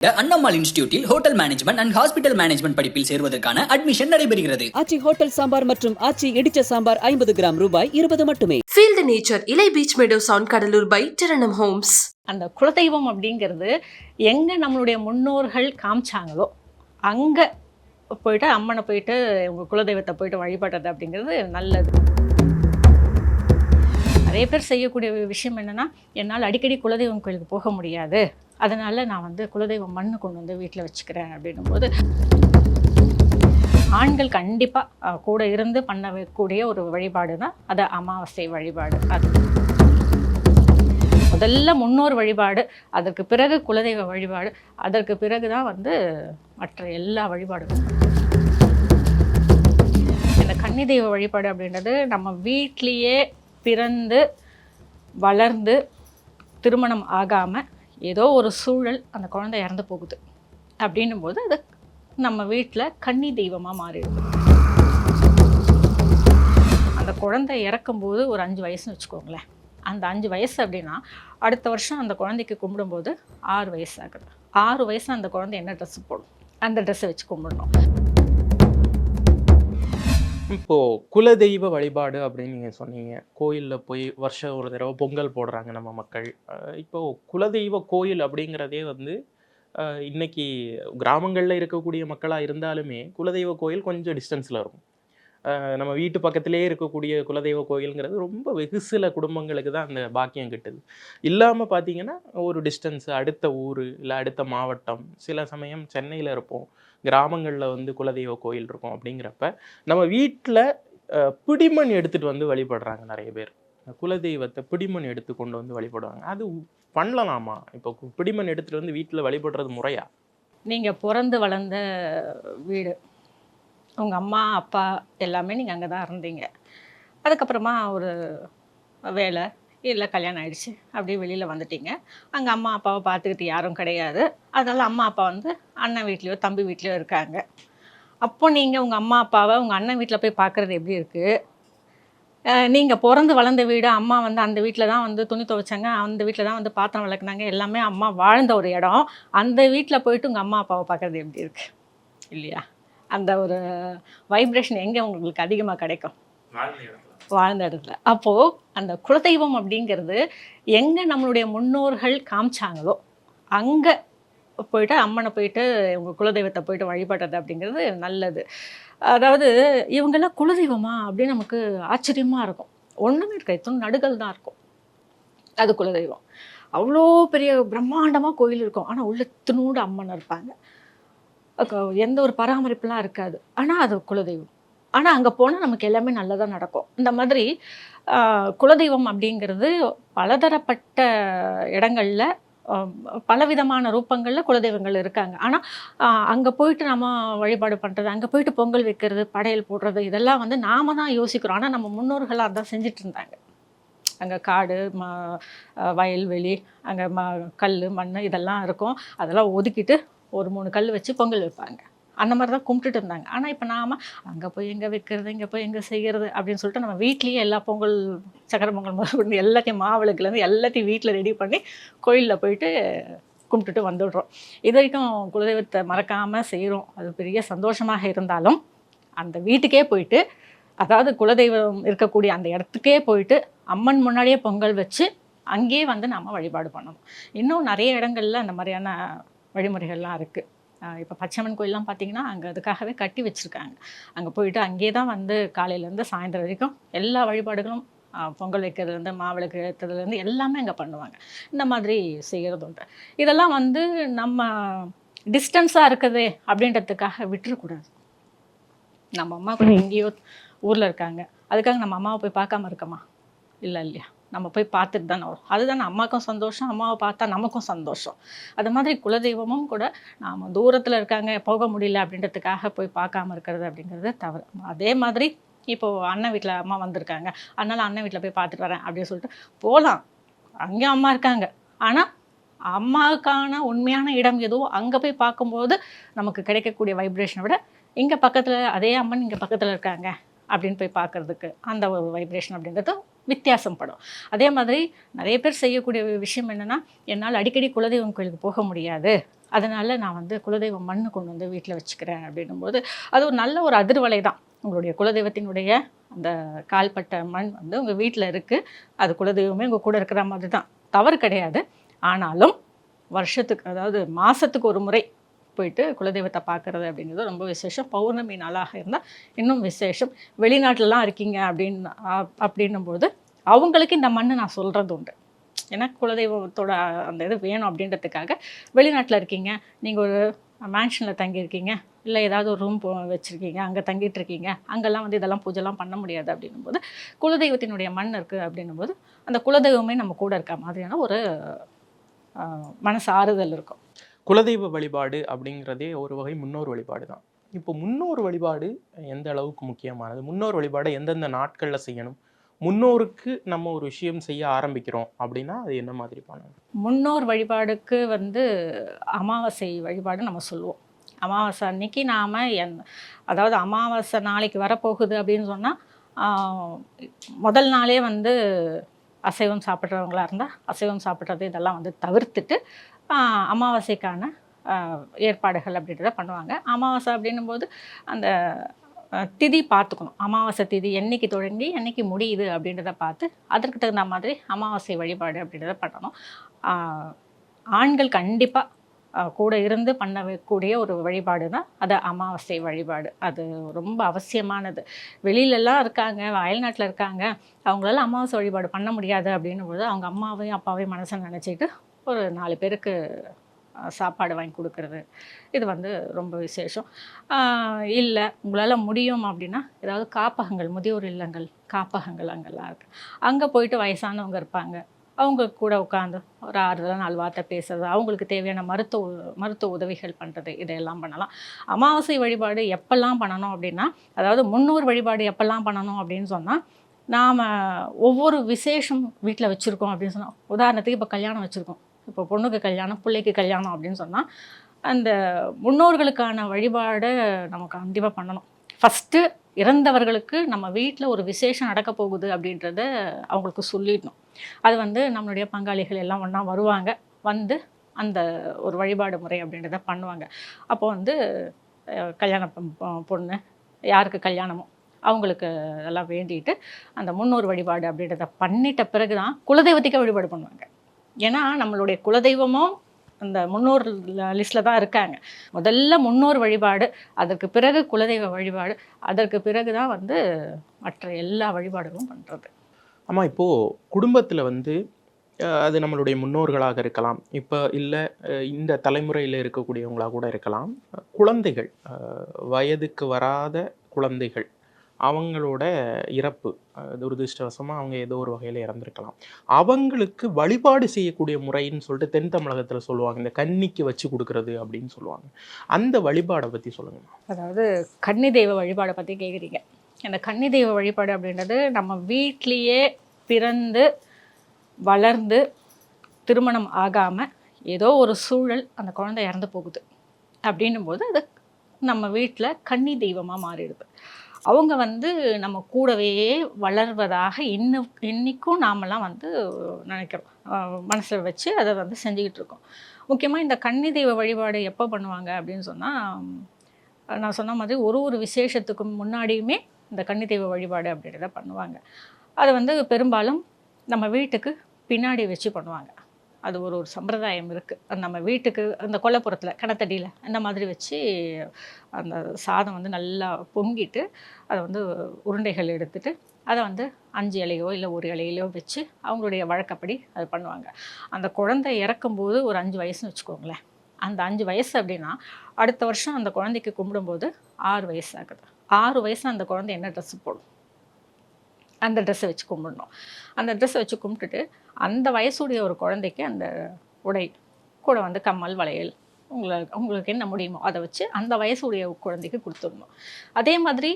Annammal இன்ஸ்டிடியூட்டில் hotel management and hospital management படிப்பில் சேருவதற்கான admission நடைபெறுகிறது ஆச்சி ஹோட்டல் சாம்பார் மற்றும் ஆச்சி இடிச்ச சாம்பார் ஐம்பது கிராம் ரூபாய் இருபது மட்டுமே the nature. இலை beach meadows on Cuddalore by Tiranam Homes. அந்த குலதெய்வம் அப்படிங்கிறது எங்கே நம்மளுடைய முன்னோர்கள் காமிச்சாங்களோ அங்கே போயிட்டு அம்மனை போயிட்டு உங்கள் குலதெய்வத்தை போயிட்டு வழிபடுறது அப்படிங்கிறது நல்லது நிறைய பேர் செய்யக்கூடிய விஷயம் என்னென்னா என்னால் அடிக்கடி குலதெய்வம் கோயிலுக்கு போக முடியாது அதனால் நான் வந்து குலதெய்வம் மண்ணு கொண்டு வந்து வீட்டில் வச்சுக்கிறேன் அப்படின்னும் போது ஆண்கள் கண்டிப்பாக கூட இருந்து பண்ணக்கூடிய ஒரு வழிபாடு தான் அது அமாவாசை வழிபாடு. அது முதல்ல முன்னோர் வழிபாடு அதற்கு பிறகு குலதெய்வ வழிபாடு அதற்கு பிறகு தான் வந்து மற்ற எல்லா வழிபாடுகளும். இந்த கன்னி தெய்வ வழிபாடு அப்படின்றது நம்ம வீட்லேயே பிறந்து வளர்ந்து திருமணம் ஆகாமல் ஏதோ ஒரு சூழல் அந்த குழந்தை இறந்து போகுது. அப்படின்னும் போது அது நம்ம வீட்டில் கன்னி தெய்வமாக மாறிடுது. அந்த குழந்தை இறக்கும்போது ஒரு அஞ்சு வயசுன்னு வச்சுக்கோங்களேன். அந்த அஞ்சு வயசு அப்படின்னா அடுத்த வருஷம் அந்த குழந்தைக்கு கும்பிடும்போது ஆறு வயசு ஆகுது. ஆறு வயசு அந்த குழந்தை என்ன ட்ரெஸ் போடும்? அந்த ட்ரெஸ்ஸை வச்சு கும்பிடணும். இப்போ குலதெய்வ வழிபாடு அப்படின்னு நீங்க சொன்னீங்க. கோயிலில் போய் வருஷம் ஒரு தடவை பொங்கல் போடுறாங்க நம்ம மக்கள். இப்போ குலதெய்வ கோயில் அப்படிங்கிறதே வந்து இன்னைக்கு கிராமங்களில் இருக்கக்கூடிய மக்களாக இருந்தாலுமே குலதெய்வ கோயில் கொஞ்சம் டிஸ்டன்ஸில் இருக்கும். நம்ம வீட்டு பக்கத்திலே இருக்கக்கூடிய குலதெய்வ கோயிலுங்கிறது ரொம்ப வெகு சில குடும்பங்களுக்கு தான் அந்த பாக்கியம் கிட்டுது. இல்லாமல் பார்த்தீங்கன்னா ஒரு டிஸ்டன்ஸ் அடுத்த ஊர் இல்லை அடுத்த மாவட்டம் சில சமயம் சென்னையில் இருப்போம் கிராமங்களில் வந்து குலதெய்வ கோயில் இருக்கும் அப்படிங்கிறப்ப நம்ம வீட்டில் பிடிமண் எடுத்துகிட்டு வந்து வழிபடுறாங்க நிறைய பேர். குலதெய்வத்தை பிடிமண் எடுத்து கொண்டு வந்து வழிபடுவாங்க. அது பண்ணலாமா? இப்போ பிடிமண் எடுத்துகிட்டு வந்து வீட்டில் வழிபடுறது முறையா? நீங்கள் பிறந்து வளர்ந்த வீடு. உங்கள் அம்மா அப்பா எல்லாமே நீங்கள் அங்கே தான் இருந்தீங்க. அதுக்கப்புறமா ஒரு வேலை இல்லை கல்யாணம் ஆகிடுச்சு அப்படியே வெளியில் வந்துட்டீங்க. அங்கே அம்மா அப்பாவை பார்த்துக்கிட்டு யாரும் கிடையாது. அதனால் அம்மா அப்பா வந்து அண்ணன் வீட்லேயோ தம்பி வீட்லேயோ இருக்காங்க. அப்போ நீங்கள் உங்கள் அம்மா அப்பாவை உங்கள் அண்ணன் வீட்டில் போய் பார்க்குறது எப்படி இருக்குது நீங்கள் பிறந்து வளர்ந்த வீடு அம்மா வந்து அந்த வீட்டில் தான் வந்து துணி துவைச்சாங்க அந்த வீட்டில் தான் வந்து பாத்திரம் விளக்குனாங்க எல்லாமே அம்மா வாழ்ந்த ஒரு இடம். அந்த வீட்டில் போயிட்டு உங்கள் அம்மா அப்பாவை பார்க்குறது எப்படி இருக்குது இல்லையா? அந்த ஒரு வைப்ரேஷன் எங்கே உங்களுக்கு அதிகமாக கிடைக்கும்? வாழ்ந்த இடத்துல. அப்போது அந்த குலதெய்வம் அப்படிங்கிறது எங்கே நம்மளுடைய முன்னோர்கள் காமிச்சாங்களோ அங்கே போயிட்டு அம்மனை போயிட்டு உங்கள் குலதெய்வத்தை போயிட்டு வழிபடுறது அப்படிங்கிறது நல்லது. அதாவது இவங்கெல்லாம் குலதெய்வமா அப்படின்னு நமக்கு ஆச்சரியமாக இருக்கும். ஒன்றுமே இருக்காது. இத்தனை நடுகள் தான் இருக்கும். அது குலதெய்வம். அவ்வளோ பெரிய பிரம்மாண்டமாக கோயில் இருக்கும். ஆனால் உள்ள தினூடு அம்மன் இருப்பாங்க. எந்த ஒரு பராமரிப்புலாம் இருக்காது. ஆனால் அது குலதெய்வம். ஆனால் அங்கே போனால் நமக்கு எல்லாமே நல்லதாக நடக்கும். இந்த மாதிரி குலதெய்வம் அப்படிங்கிறது பலதரப்பட்ட இடங்களில் பலவிதமான ரூபங்களில் குலதெய்வங்கள் இருக்காங்க. ஆனால் அங்கே போயிட்டு நம்ம வழிபாடு பண்ணுறது அங்கே போயிட்டு பொங்கல் வைக்கிறது படையல் போடுறது இதெல்லாம் வந்து நாம தான் யோசிக்கிறோம். ஆனால் நம்ம முன்னோர்களாக தான் செஞ்சுட்டு இருந்தாங்க. அங்கே காடு ம வயல்வெளி அங்கே ம கல் மண் இதெல்லாம் இருக்கும். அதெல்லாம் ஒதுக்கிட்டு ஒரு மூணு கல் வச்சு பொங்கல் வைப்பாங்க. அந்த மாதிரி தான் கும்பிட்டுட்டு இருந்தாங்க. ஆனால் இப்போ நாம் அங்கே போய் எங்கே வைக்கிறது இங்கே போய் எங்கே செய்கிறது அப்படின்னு சொல்லிட்டு நம்ம வீட்லேயே எல்லா பொங்கல் சக்கரை பொங்கல் முதல் எல்லாத்தையும் மாவிளக்குலேருந்து எல்லாத்தையும் வீட்டில் ரெடி பண்ணி கோயிலில் போயிட்டு கும்பிட்டுட்டு வந்துடுறோம். இது வரைக்கும் குலதெய்வத்தை மறக்காமல் செய்கிறோம் அது பெரிய சந்தோஷமாக இருந்தாலும் அந்த வீட்டுக்கே போயிட்டு அதாவது குலதெய்வம் இருக்கக்கூடிய அந்த இடத்துக்கே போயிட்டு அம்மன் முன்னாடியே பொங்கல் வச்சு அங்கேயே வந்து நாம் வழிபாடு பண்ணணும். இன்னும் நிறைய இடங்களில் அந்த மாதிரியான வழிமுறைகள்லாம் இருக்குது இப்போ பச்சையம்மன் கோயிலெலாம் பார்த்தீங்கன்னா அங்கே அதுக்காகவே கட்டி வச்சுருக்காங்க. அங்கே போயிட்டு அங்கேயே தான் வந்து காலையிலேருந்து சாயந்தரம் வரைக்கும் எல்லா வழிபாடுகளும் பொங்கல் வைக்கிறதுலேருந்து மாவிளக்கு ஏற்றுறதுலேருந்து எல்லாமே அங்கே பண்ணுவாங்க. இந்த மாதிரி செய்கிறது உண்டு இதெல்லாம் வந்து நம்ம டிஸ்டன்ஸாக இருக்குது அப்படின்றதுக்காக விட்டுறக்கூடாது. நம்ம அம்மா கூட எங்கேயோ ஊரில் இருக்காங்க. அதுக்காக நம்ம அம்மாவை போய் பார்க்காம இருக்கோமா? இல்லை இல்லையா? நம்ம போய் பார்த்துட்டு தானே வரும். அதுதானே அம்மாக்கும் சந்தோஷம் அம்மாவை பார்த்தா நமக்கும் சந்தோஷம். அது மாதிரி குலதெய்வமும் கூட நாம் தூரத்தில் இருக்காங்க போக முடியல அப்படின்றதுக்காக போய் பார்க்காம இருக்கிறது அப்படிங்கிறது தவறு. அதே மாதிரி இப்போது அண்ணன் வீட்டில் அம்மா வந்திருக்காங்க. அதனால் அண்ணன் வீட்டில் போய் பார்த்துட்டு வரேன் அப்படின்னு சொல்லிட்டு போகலாம் அங்கேயும் அம்மா இருக்காங்க. ஆனால் அம்மாவுக்கான உண்மையான இடம் எதுவோ அங்கே போய் பார்க்கும்போது நமக்கு கிடைக்கக்கூடிய வைப்ரேஷனை விட இங்கே பக்கத்தில் அதே அம்மன் இங்கே பக்கத்தில் இருக்காங்க அப்படின்னு போய் பார்க்கறதுக்கு அந்த ஒரு வைப்ரேஷன் அப்படின்றது வித்தியாசம் படும். அதே மாதிரி நிறைய பேர் செய்யக்கூடிய விஷயம் என்னென்னா என்னால் அடிக்கடி குலதெய்வம் கோயிலுக்கு போக முடியாது. அதனால் நான் வந்து குலதெய்வம் மண்ணு கொண்டு வந்து வீட்டில் வச்சுக்கிறேன் அப்படின்னும்போது அது ஒரு நல்ல ஒரு அதிர்வலை தான். உங்களுடைய குலதெய்வத்தினுடைய அந்த கால்பட்ட மண் வந்து உங்கள் வீட்டில் இருக்குது அது குலதெய்வமே உங்கள் கூட இருக்கிற மாதிரி தான். தவறு கிடையாது. ஆனாலும் வருஷத்துக்கு அதாவது மாதத்துக்கு ஒரு முறை போயிட்டு குலதெய்வத்தை பார்க்குறது அப்படிங்கிறது ரொம்ப விசேஷம். பௌர்ணமி நாளாக இருந்தால் இன்னும் விசேஷம். வெளிநாட்டிலலாம் இருக்கீங்க அப்படின்னு அப்படின்னும்போது அவங்களுக்கு இந்த மண்ணு நான் சொல்கிறது உண்டு. ஏன்னா குலதெய்வத்தோட அந்த இது வேணும் அப்படின்றதுக்காக வெளிநாட்டில் இருக்கீங்க. நீங்கள் ஒரு மேன்ஷனில் தங்கியிருக்கீங்க. இல்லை ஏதாவது ஒரு ரூம் போ வச்சுருக்கீங்க. அங்கே தங்கிட்டு இருக்கீங்க அங்கெல்லாம் வந்து இதெல்லாம் பூஜைலாம் பண்ண முடியாது அப்படின்னும் போது குலதெய்வத்தினுடைய மண் இருக்குது அப்படின்னும் போது அந்த குலதெய்வமே நம்ம கூட இருக்க மாதிரியான ஒரு மனசு ஆறுதல் இருக்கும். குலதெய்வ வழிபாடு அப்படிங்கிறதே ஒரு வகை முன்னோர் வழிபாடு தான். இப்போ முன்னோர் வழிபாடு எந்த அளவுக்கு முக்கியமானது? முன்னோர் வழிபாடை எந்தெந்த நாட்களில் செய்யணும்? முன்னோருக்கு நம்ம ஒரு விஷயம் செய்ய ஆரம்பிக்கிறோம் அப்படின்னா அது என்ன மாதிரி பண்ணணும்? முன்னோர் வழிபாடுக்கு வந்து அமாவாசை வழிபாடு நம்ம சொல்லுவோம். அமாவாசை அன்னைக்கு நாம் என் அதாவது அமாவாசை நாளைக்கு வரப்போகுது அப்படின்னு சொன்னால் முதல் நாளே வந்து அசைவம் சாப்பிட்றவங்களா இருந்தால் அசைவம் சாப்பிட்றது இதெல்லாம் வந்து தவிர்த்துட்டு அமாவாசைக்கான ஏற்பாடுகள் அப்படின்றத பண்ணுவாங்க. அமாவாசை அப்படின்னும் போது அந்த திதி பார்த்துக்கணும். அமாவாசை திதி என்னைக்கு தொடங்கி என்னைக்கு முடியுது அப்படின்றத பார்த்து அதற்கு தகுந்த மாதிரி அமாவாசை வழிபாடு அப்படின்றத பண்ணணும். ஆண்கள் கண்டிப்பாக கூட இருந்து பண்ணக்கூடிய ஒரு வழிபாடு தான் அது அமாவாசை வழிபாடு. அது ரொம்ப அவசியமானது. வெளியிலலாம் இருக்காங்க அயல்நாட்டில் இருக்காங்க அவங்களால அமாவாசை வழிபாடு பண்ண முடியாது அப்படின்னும் பொழுது அவங்க அம்மாவையும் அப்பாவையும் மனசில் நினச்சிட்டு ஒரு நாலு பேருக்கு சாப்பாடு வாங்கி கொடுக்கறது. இது வந்து ரொம்ப விசேஷம். இல்லை உங்களால் முடியும் அப்படின்னா ஏதாவது காப்பகங்கள் முதியோர் இல்லங்கள் காப்பகங்கள் அங்கெல்லாம் இருக்குது அங்கே போயிட்டு வயசானவங்க இருப்பாங்க. அவங்க கூட உட்காந்து ஒரு ஆறுதல் நாலு வார்த்தை பேசுறது அவங்களுக்கு தேவையான மருத்துவ மருத்துவ உதவிகள் பண்ணுறது இதையெல்லாம் பண்ணலாம். அமாவாசை வழிபாடு எப்பெல்லாம் பண்ணணும் அப்படின்னா அதாவது முன்னோர் வழிபாடு எப்பெல்லாம் பண்ணணும் அப்படின்னு சொன்னால் நாம் ஒவ்வொரு விசேஷம் வீட்டில் வச்சுருக்கோம் அப்படின்னு சொன்னால் உதாரணத்துக்கு இப்போ கல்யாணம் வச்சுருக்கோம். இப்போ பொண்ணுக்கு கல்யாணம் பிள்ளைக்கு கல்யாணம் அப்படின்னு சொன்னால் அந்த முன்னோர்களுக்கான வழிபாடை நம்ம கண்டிப்பாக பண்ணணும். ஃபஸ்ட்டு இறந்தவர்களுக்கு நம்ம வீட்டில் ஒரு விசேஷம் நடக்க போகுது அப்படின்றத அவங்களுக்கு சொல்லிடணும். அது வந்து நம்மளுடைய பங்காளிகள் எல்லாம் ஒன்றா வருவாங்க. வந்து அந்த ஒரு வழிபாடு முறை அப்படின்றத பண்ணுவாங்க. அப்போ வந்து கல்யாண பொண்ணு யாருக்கு கல்யாணமோ அவங்களுக்கு எல்லாம் வேண்டிட்டு அந்த முன்னோர் வழிபாடு அப்படின்றத பண்ணிட்ட பிறகு தான் குலதெய்வத்துக்கே வழிபாடு பண்ணுவாங்க. ஏன்னா நம்மளுடைய குலதெய்வமும் அந்த முன்னோர் லிஸ்ட்டில் தான் இருக்காங்க. முதல்ல முன்னோர் வழிபாடு அதற்கு பிறகு குலதெய்வ வழிபாடு அதற்கு பிறகு தான் வந்து மற்ற எல்லா வழிபாடுகளும் பண்ணுறது ஆமாம் இப்போது குடும்பத்தில் வந்து அது நம்மளுடைய முன்னோர்களாக இருக்கலாம். இப்போ இல்லை இந்த தலைமுறையில் இருக்கக்கூடியவங்களாக கூட இருக்கலாம். குழந்தைகள் வயதுக்கு வராத குழந்தைகள் அவங்களோட இறப்பு துரதிருஷ்டவசமாக அவங்க ஏதோ ஒரு வகையில் இறந்துருக்கலாம். அவங்களுக்கு வழிபாடு செய்யக்கூடிய முறைன்னு சொல்லிட்டு தென் தமிழகத்தில் சொல்லுவாங்க. இந்த கன்னிக்கு வச்சு கொடுக்கறது அப்படின்னு சொல்லுவாங்க. அந்த வழிபாடை பற்றி சொல்லுங்கள் அதாவது கன்னி தெய்வ வழிபாடை பற்றி கேட்குறீங்க அந்த கன்னி தெய்வ வழிபாடு அப்படின்றது நம்ம வீட்லேயே பிறந்து வளர்ந்து திருமணம் ஆகாமல் ஏதோ ஒரு சூழல் அந்த குழந்தை இறந்து போகுது. அப்படின்னும் போது அது நம்ம வீட்டில் கன்னி தெய்வமாக மாறிடுது. அவங்க வந்து நம்ம கூடவே வளர்வதாக இன்னும் இன்றைக்கும் நாமெல்லாம் வந்து நினைக்கிறோம். மனசில் வச்சு அதை வந்து செஞ்சுக்கிட்டு இருக்கோம். முக்கியமாக இந்த கன்னி தெய்வ வழிபாடு எப்போ பண்ணுவாங்க அப்படின்னு சொன்னால் நான் சொன்ன மாதிரி ஒரு ஒரு விசேஷத்துக்கு முன்னாடியுமே இந்த கன்னி தெய்வ வழிபாடு அப்படின்றத பண்ணுவாங்க. அதை வந்து பெரும்பாலும் நம்ம வீட்டுக்கு பின்னாடி வச்சு பண்ணுவாங்க. அது ஒரு ஒரு சம்பிரதாயம் இருக்குது நம்ம வீட்டுக்கு அந்த கொல்லப்புறத்தில் கிணத்தடியில் அந்த மாதிரி வச்சு அந்த சாதம் வந்து நல்லா பொங்கிட்டு அதை வந்து உருண்டைகள் எடுத்துட்டு அதை வந்து அஞ்சு இலையோ இல்லை ஒரு இலையிலையோ வச்சு அவங்களுடைய வழக்கப்படி அது பண்ணுவாங்க. அந்த குழந்தை இறக்கும்போது ஒரு அஞ்சு வயசுன்னு வச்சுக்கோங்களேன். அந்த அஞ்சு வயசு அப்படின்னா அடுத்த வருஷம் அந்த குழந்தைக்கு கும்பிடும்போது ஆறு வயசு ஆகுது. ஆறு வயசில் அந்த குழந்தை என்ன ட்ரெஸ் போடும்? அந்த ட்ரெஸ்ஸை வச்சு கும்பிடணும். அந்த ட்ரெஸ்ஸை வச்சு கும்பிட்டுட்டு அந்த வயசுடைய ஒரு குழந்தைக்கு அந்த உடை கூட வந்து கம்மல் வளையல் உங்களுக்கு உங்களுக்கு என்ன முடியுமோ அதை வச்சு அந்த வயசுடைய குழந்தைக்கு கொடுத்துடணும். அதே மாதிரி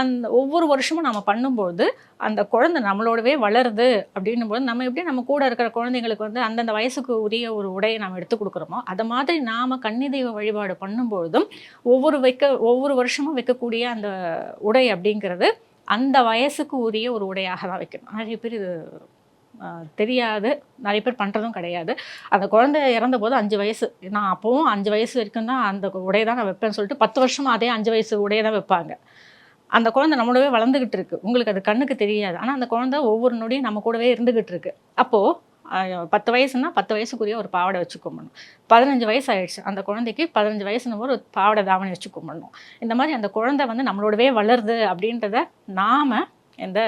அந்த ஒவ்வொரு வருஷமும் நம்ம பண்ணும்போது அந்த குழந்தை நம்மளோடவே வளருது அப்படின்னும் போது நம்ம எப்படி நம்ம கூட இருக்கிற குழந்தைங்களுக்கு வந்து அந்தந்த வயசுக்கு உரிய ஒரு உடையை நாம் எடுத்து கொடுக்குறோமோ அதை மாதிரி நாம் கன்னிதெய்வ வழிபாடு பண்ணும்பொழுதும் ஒவ்வொரு வைக்க ஒவ்வொரு வருஷமும் வைக்கக்கூடிய அந்த உடை அப்படிங்கிறது அந்த வயசுக்கு உரிய ஒரு உடையாக தான் வைக்கணும். நிறைய பேர் இது தெரியாது. நிறைய பேர் பண்ணுறதும் கிடையாது. அந்த குழந்தை இறந்த போது அஞ்சு வயசு. நான் அப்போவும் அஞ்சு வயசு வரைக்கும் தான் அந்த உடையை தான் நான் வைப்பேன்னு சொல்லிட்டு பத்து வருஷமாக அதே அஞ்சு வயசு உடையை தான் வைப்பாங்க. அந்த குழந்தை நம்மளவே வளர்ந்துக்கிட்டு இருக்கு. உங்களுக்கு அது கண்ணுக்கு தெரியாது. ஆனால் அந்த குழந்தை ஒவ்வொரு நொடியும் நம்ம கூடவே இருந்துக்கிட்டு இருக்கு. அப்போது பத்து வயசுனா பத்து வயசுக்குரிய ஒரு பாவடை வச்சு கும்பிடணும். பதினஞ்சு வயசு ஆயிடுச்சு அந்த குழந்தைக்கு பதினஞ்சு வயசுன்னு ஒரு பாவாடை தாவணி வச்சு கும்பிடணும். இந்த மாதிரி அந்த குழந்தை வந்து நம்மளோடவே வளருது அப்படின்றத நாம் இந்த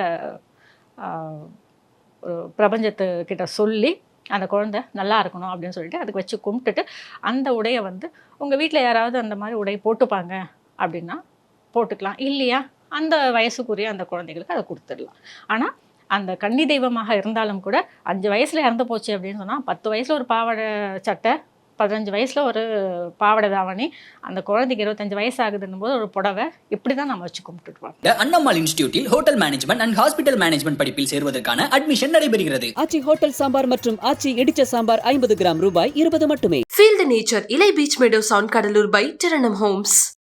பிரபஞ்சத்துக்கிட்ட சொல்லி அந்த குழந்தை நல்லா இருக்கணும் அப்படின்னு சொல்லிட்டு அதுக்கு வச்சு கும்பிட்டுட்டு அந்த உடையை வந்து உங்கள் வீட்டில் யாராவது அந்த மாதிரி உடை போட்டுப்பாங்க அப்படின்னா போட்டுக்கலாம். இல்லையா? அந்த வயசுக்குரிய அந்த குழந்தைகளுக்கு அதை கொடுத்துடலாம். ஆனால் அந்த கன்னி தெய்வமாக இருந்தாலும் கூட அஞ்சு வயசில் இறந்து போச்சு அப்படின்னு சொன்னால் பத்து வயசில் ஒரு பாவாடை சட்டை பதினஞ்சு வயசில் ஒரு பாவாடை தாவணி அந்த குழந்தைக்கு இருபத்தஞ்சு வயசு ஆகுதுன்னும் போது ஒரு புடவை இப்படி தான் நம்ம வச்சு கும்பிட்டுருவோம் Annammal இன்ஸ்டிடியூட்டில் hotel management and hospital management படிப்பில் சேர்வதற்கான அட்மிஷன் நடைபெறுகிறது ஆச்சி ஹோட்டல் சாம்பார் மற்றும் ஆச்சி இடிச்ச சாம்பார் ஐம்பது கிராம் ரூபாய் இருபது மட்டுமே the nature. Ilay Beach Meadows on Kadalur by Taranam Homes.